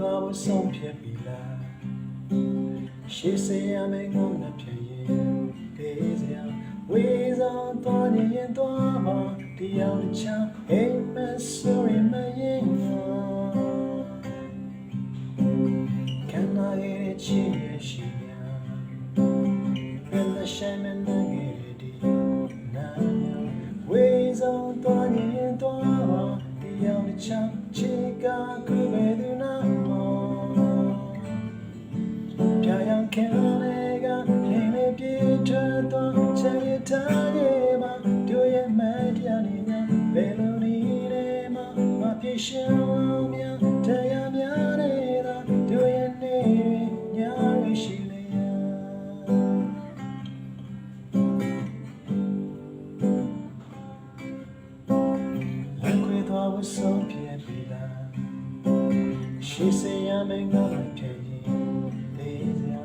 ဝဆုံးဖြစ်ပြီလားရှေးစရာမင်းငုံနဲ့ဖြစ်ရင်ဒေးစရာဝေးဆောင်သွားနေရင်သွားပါတရားတစ်ချမ်းအိမ်မဆိုရင်မရင်ရောခံနာရဲ့ချစ်ရဲ့ရှိညာဘယ်နဲ့ဆိုင်မနေဒီနာဝေးဆောင်သွားနေရင်သွားပါတရားတစ်ချမ်းချစ်ကကူပဲသူနာ ဆုံးဖြတ်ပြီလားရှိစေရမယ်ငါမဖြစ်ရင်သေးစရာ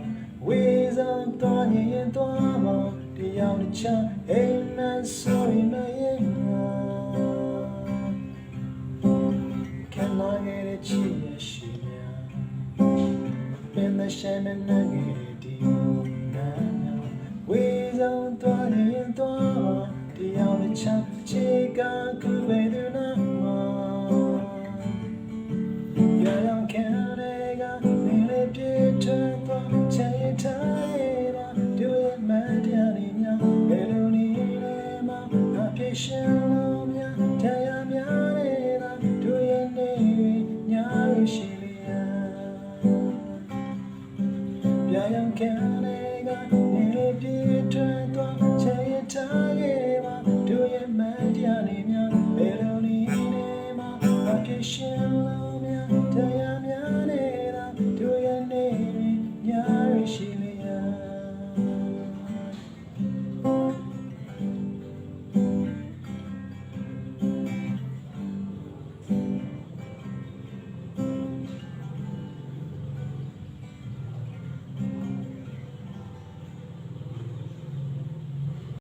ဝေးစားတော့ရင်တော့မတရားတစ်ချမ်းအိမ်မဆိုရင်မရင်ငါ Can I get a cheer she in the shame and I get it wheeze on တော့ရင်တော့တရားတစ်ချမ်းချေကကူပဲသူနာ again.